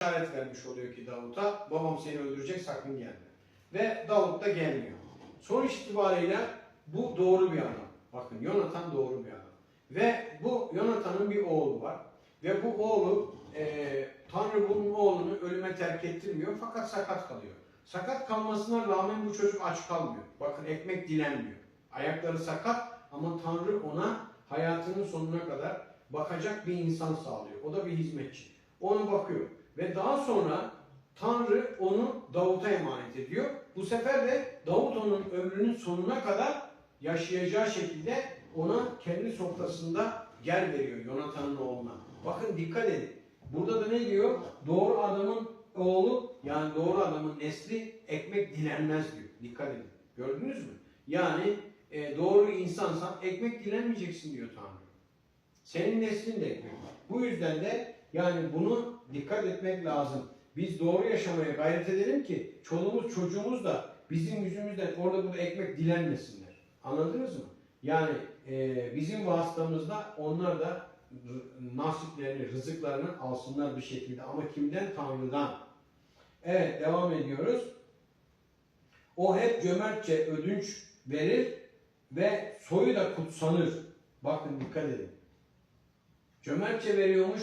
işaret vermiş oluyor ki Davut'a babam seni öldürecek sakın gelme. Ve Davut da gelmiyor. Sonuç itibariyle bu doğru bir adam. Bakın Yonatan doğru bir adam. Ve bu Yonatan'ın bir oğlu var. Ve bu oğlu e, Tanrı bunun oğlunu ölüme terk ettirmiyor fakat sakat kalıyor. Sakat kalmasına rağmen bu çocuk aç kalmıyor. Bakın ekmek dilenmiyor. Ayakları sakat ama Tanrı ona hayatının sonuna kadar bakacak bir insan sağlıyor. O da bir hizmetçi. Ona bakıyor. Ve daha sonra Tanrı onu Davut'a emanet ediyor. Bu sefer de Davut onun ömrünün sonuna kadar yaşayacağı şekilde ona kendi sofrasında yer veriyor Yonatan'ın oğluna. Bakın dikkat edin. Burada da ne diyor? Doğru adamın oğlu yani doğru adamın nesli ekmek dilenmez diyor. Dikkat edin. Gördünüz mü? Yani e, doğru insansan ekmek dilenmeyeceksin diyor Tanrı. Senin neslin de ekmek. Bu yüzden de yani bunu dikkat etmek lazım. Biz doğru yaşamaya gayret edelim ki çoluğumuz çocuğumuz da bizim yüzümüzden orada burada ekmek dilenmesinler. Anladınız mı? Yani e, bizim vasıtamızda onlar da nasiplerini, rızıklarını alsınlar bir şekilde. Ama kimden? Tanrı'dan. Evet devam ediyoruz. O hep cömertçe ödünç verir ve soyu da kutsanır. Bakın dikkat edin. Cömertçe veriyormuş,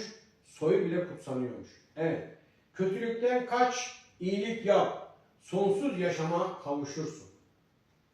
soyu bile kutsanıyormuş. Evet. Kötülükten kaç, iyilik yap. Sonsuz yaşama kavuşursun.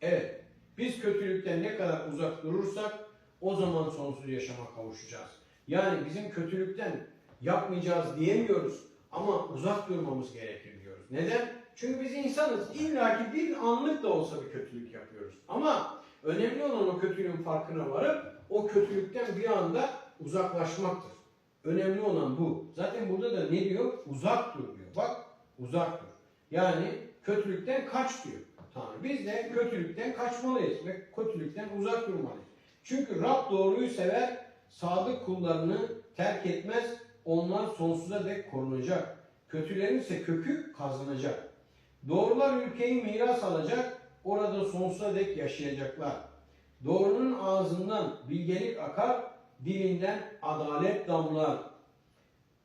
Evet. Biz kötülükten ne kadar uzak durursak o zaman sonsuz yaşama kavuşacağız. Yani bizim kötülükten yapmayacağız diyemiyoruz ama uzak durmamız gerekir diyoruz. Neden? Çünkü biz insanız. İlla ki bir anlık da olsa bir kötülük yapıyoruz. Ama önemli olan o kötülüğün farkına varıp o kötülükten bir anda uzaklaşmaktır. Önemli olan bu. Zaten burada da ne diyor? Uzak dur diyor. Bak uzak dur. Yani kötülükten kaç diyor Tanrı. Biz de kötülükten kaçmalıyız ve kötülükten uzak durmalıyız. Çünkü Rab doğruyu sever, sadık kullarını terk etmez, onlar sonsuza dek korunacak. Kötülerin ise kökü kazanacak. Doğrular ülkeyi miras alacak, orada sonsuza dek yaşayacaklar. Doğrunun ağzından bilgelik akar, dilinden adalet damlar.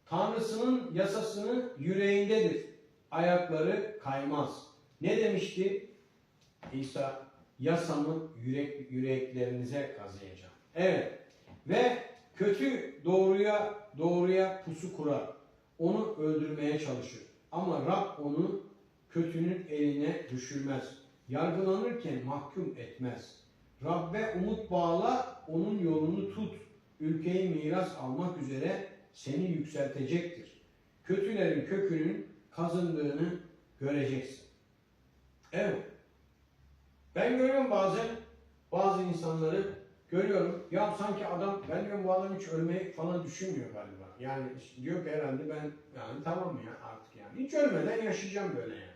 Tanrısının yasasını yüreğindedir. Ayakları kaymaz. Ne demişti İsa? Yasamı yürek, yüreklerinize kazıyacağım. Evet. Ve kötü doğruya doğruya pusu kurar. Onu öldürmeye çalışır. Ama Rab onu kötünün eline düşürmez. Yargılanırken mahkum etmez. Rabbe umut bağla, onun yolunu tut. Ülkeyi miras almak üzere seni yükseltecektir. Kötülerin kökünün kazındığını göreceksin. Evet. Ben görüyorum bazen bazı insanları görüyorum. Ya sanki adam, ben diyorum bu adam hiç ölmeyi falan düşünmüyor galiba. Yani diyor ki herhalde ben yani tamam ya artık yani. Hiç ölmeden yaşayacağım böyle yani.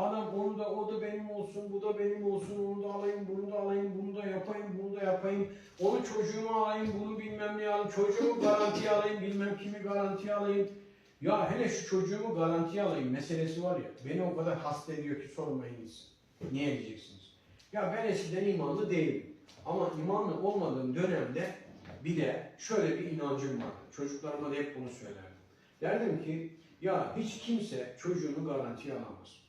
Adam onu da o da benim olsun, bu da benim olsun, onu da alayım, bunu da alayım, bunu da yapayım, bunu da yapayım. Onu çocuğuma alayım, bunu bilmem ne alayım, çocuğumu garantiye alayım, bilmem kimi garantiye alayım. Ya hele şu çocuğumu garantiye alayım meselesi var ya, beni o kadar hasta ediyor ki sormayınız. Niye diyeceksiniz? Ya ben eskiden imanlı değilim. Ama imanlı olmadığım dönemde bir de şöyle bir inancım vardı. Çocuklarıma da hep bunu söylerdim. Derdim ki ya hiç kimse çocuğunu garantiye alamaz.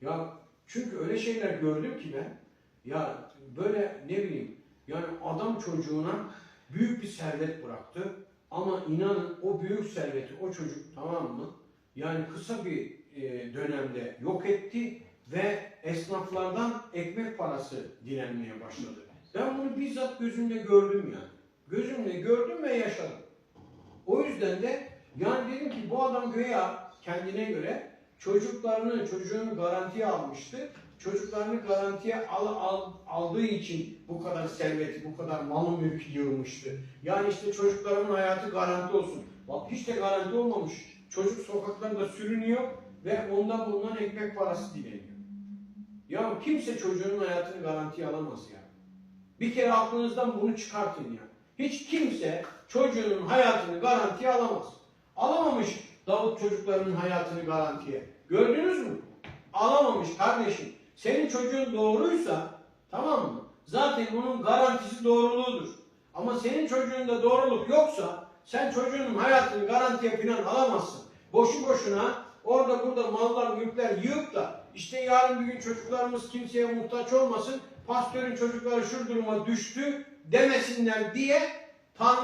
Ya çünkü öyle şeyler gördüm ki ben ya böyle ne bileyim yani adam çocuğuna büyük bir servet bıraktı ama inanın o büyük serveti o çocuk tamam mı yani kısa bir e, dönemde yok etti ve esnaflardan ekmek parası dilenmeye başladı. Ben bunu bizzat gözümle gördüm yani. Gözümle gördüm ve yaşadım. O yüzden de yani dedim ki bu adam güya kendine göre çocuklarını, çocuğunu garantiye almıştı. Çocuklarını garantiye al, al, aldığı için bu kadar serveti, bu kadar malı mülk yığmıştı. Yani işte çocuklarımın hayatı garanti olsun. Bak hiç de garanti olmamış. Çocuk sokaklarda sürünüyor ve ondan bulunan ekmek parası dileniyor. Ya kimse çocuğunun hayatını garantiye alamaz ya. Bir kere aklınızdan bunu çıkartın ya. Hiç kimse çocuğunun hayatını garantiye alamaz. Alamamış Davut çocuklarının hayatını garantiye. Gördünüz mü? Alamamış kardeşim. Senin çocuğun doğruysa tamam mı? Zaten bunun garantisi doğruluğudur. Ama senin çocuğunda doğruluk yoksa sen çocuğunun hayatını garantiye falan alamazsın. boşu boşuna orada burada mallar mülkler yığıp da işte yarın bir gün çocuklarımız kimseye muhtaç olmasın pastörün çocukları şu duruma düştü demesinler diye Tanrı